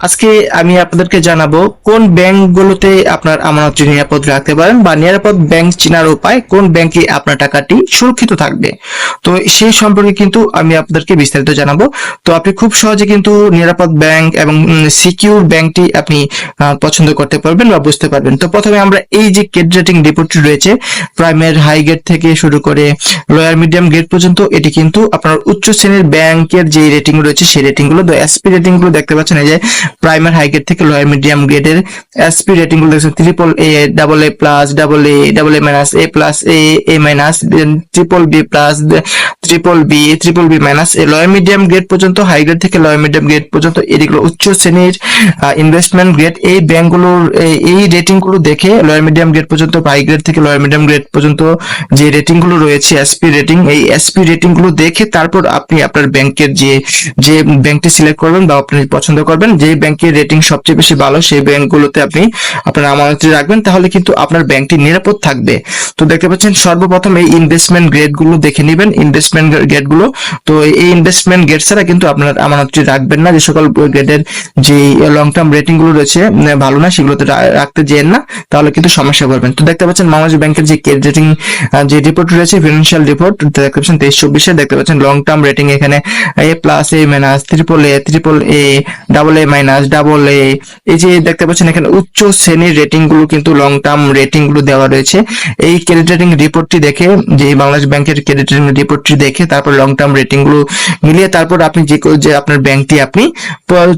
আজকে আমি আপনাদেরকে জানাব কোন ব্যাংকগুলোতে আপনার আমানত নিরাপদ রাখতে পারেন বা নিরাপদ ব্যাংক চেনার উপায় কোন ব্যাংকে আপনার টাকাটি সুরক্ষিত থাকবে। তো সেই সম্পর্কে কিন্তু আমি আপনাদেরকে বিস্তারিত জানাব। তো আপনি খুব সহজে কিন্তু নিরাপদ ব্যাংক এবং সিকিউর ব্যাংকটি আপনি পছন্দ করতে পারবেন বা বুঝতে পারবেন। তো প্রথমে আমরা এই যে ক্রেডিট রেটিং রিপোর্টটি রয়েছে, প্রাইমের হাই গেট থেকে শুরু করে লোয়ার মিডিয়াম গেট পর্যন্ত, এটি কিন্তু আপনার উচ্চ শ্রেণির ব্যাংকের যে রেটিং রয়েছে, সেই রেটিংগুলো এসপি রেটিংগুলো দেখতে পাচ্ছেন, এই যে প্রাইমার হাই গ্রেড থেকে লোয়ার মিডিয়াম গ্রেডের এসপি রেটিংগুলো দেখছেন triple A double A plus double A double A minus A plus A A minus triple B plus triple B triple B minus lower medium grade পর্যন্ত high grade থেকে lower medium grade পর্যন্ত এগুলো উচ্চ শ্রেণির investment grade এই ব্যাংকগুলোর এই- এই রেটিংগুলো দেখে লোয়ার মিডিয়াম গ্রেড পর্যন্ত হাই গ্রেড থেকে লোয়ার মিডিয়াম গ্রেড পর্যন্ত যে রেটিংগুলো রয়েছে এসপি রেটিং এই এসপি রেটিংগুলো দেখে তারপর আপনি আপনার ব্যাংকের যে যে ব্যাংকটি সিলেক্ট করবেন বা আপনি পছন্দ করবেন যে ব্যাংকের রেটিং সবচেয়ে বেশি ভালো, সেই ব্যাংকগুলোতে আপনি আপনার আমানতটি রাখবেন, তাহলে কিন্তু আপনার ব্যাংকটি নিরাপদ থাকবে। তো দেখতে পাচ্ছেন, সর্বপ্রথম এই ইনভেস্টমেন্ট গ্রেডগুলো দেখে নেবেন ইনভেস্টমেন্ট গ্রেডগুলো তো এই ইনভেস্টমেন্ট গ্রেড ছাড়া কিন্তু আপনার আমানতটি রাখবেন না। যে সকল গ্রেডের যে লং টার্ম রেটিংগুলো রয়েছে ভালো না, সেগুলোতে রাখতে যেন না, তাহলে কিন্তু সমস্যা করবেন। তো দেখতে পাচ্ছেন বাংলাদেশ ব্যাংকের যে ক্রেডিট রেটিং যে রিপোর্ট রয়েছে ফিনান্সিয়াল রিপোর্ট দেখতে পাচ্ছেন তেইশ চব্বিশে দেখতে পাচ্ছেন লং টার্ম রেটিং এখানে A plus A minus triple A triple A double A minus double A এই যে দেখতে পাচ্ছেন এখানে উচ্চ শ্রেণির রেটিংগুলো কিন্তু লং টার্ম রেটিংগুলো দেওয়া রয়েছে। এই ক্রেডিট রেটিং রিপোর্টটি দেখে, যে বাংলাদেশ ব্যাংকের ক্রেডিট রেটিং রিপোর্টটি দেখে তারপর লং টার্ম রেটিংগুলো মিলিয়ে তারপর আপনি যে যে আপনার ব্যাংকটি আপনি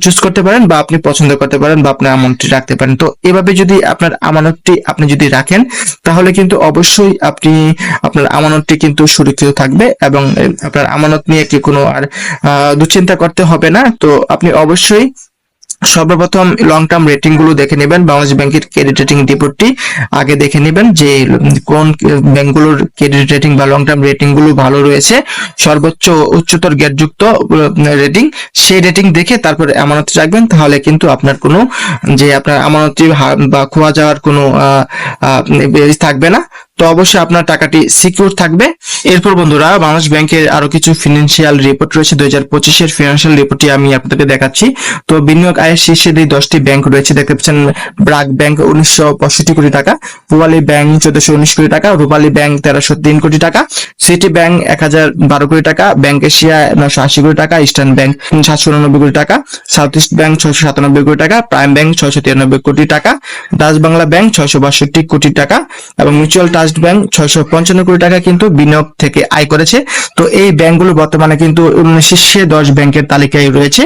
চুজ করতে পারেন বা আপনি পছন্দ করতে পারেন বা আপনার আমানতটি রাখতে পারেন। তো এভাবে যদি আপনার আমানতটি আপনি যদি রাখেন, তাহলে কিন্তু অবশ্যই আপনি আপনার আমানতটি কিন্তু সুরক্ষিত থাকবে এবং আপনার আমানত নিয়ে কি কোনো আর দুশ্চিন্তা করতে হবে না। তো আপনি অবশ্যই সর্বপ্রথম লং টার্ম রেটিংগুলো দেখে নেবেন, বাংলাদেশ ব্যাংকের ক্রেডিট রেটিং রিপোর্টটি আগে দেখে নেবেন যে কোন ব্যাংকগুলোর ক্রেডিট রেটিং বা লং টার্ম রেটিংগুলো ভালো রয়েছে, সর্বোচ্চ উচ্চতর গ্যাটযুক্ত রেটিং সেই রেটিং দেখে তারপরে আমানত রাখবেন, তাহলে কিন্তু আপনার কোনো, যে আপনার আমানতটি বা খোয়া যাওয়ার কোনো থাকবে না। তো অবশ্যই আপনার টাকাটি সিকিউর থাকবে। এরপর বন্ধুরা, বাংলাদেশ ব্যাংকের আরও কিছু ফিনান্সিয়াল রিপোর্ট রয়েছে। দুই হাজার পঁচিশের ফিনান্সিয়াল রিপোর্টটি আমি আপনাদেরকে দেখাচ্ছি। তো বিনিয়োগ আয়ের শীর্ষে এই দশটি ব্যাংক রয়েছে, দেখতে পাচ্ছেন ব্রাক ব্যাংক উনিশশো পঁয়ষট্টি কোটি টাকা, রূপালী ব্যাংক চোদ্দশো উনিশ কোটি টাকা, রূপালী ব্যাংক তেরোশো তিন কোটি টাকা, সিটি ব্যাংক এক হাজার বারো কোটি টাকা, ব্যাংক এশিয়া নশো আশি কোটি টাকা, ইস্টার্ন ব্যাংক সাতশো উননব্বই কোটি টাকা, সাউথ ইস্ট ব্যাংক ছয়শো সাতানব্বই কোটি টাকা, প্রাইম ব্যাংক ছয়শো তিরানব্বই কোটি টাকা, ডাচ বাংলা ব্যাংক ছয়শো বাষট্টি কোটি টাকা এবং মিউচুয়াল ট্রাস্ট ব্যাংক ছয়শো পঞ্চান্ন কোটি টাকা কিন্তু বিনিয়োগ থেকে আয় করেছে। তো এই ব্যাংকগুলো বর্তমানে কিন্তু শীর্ষে দশ ব্যাংকের তালিকায় রয়েছে।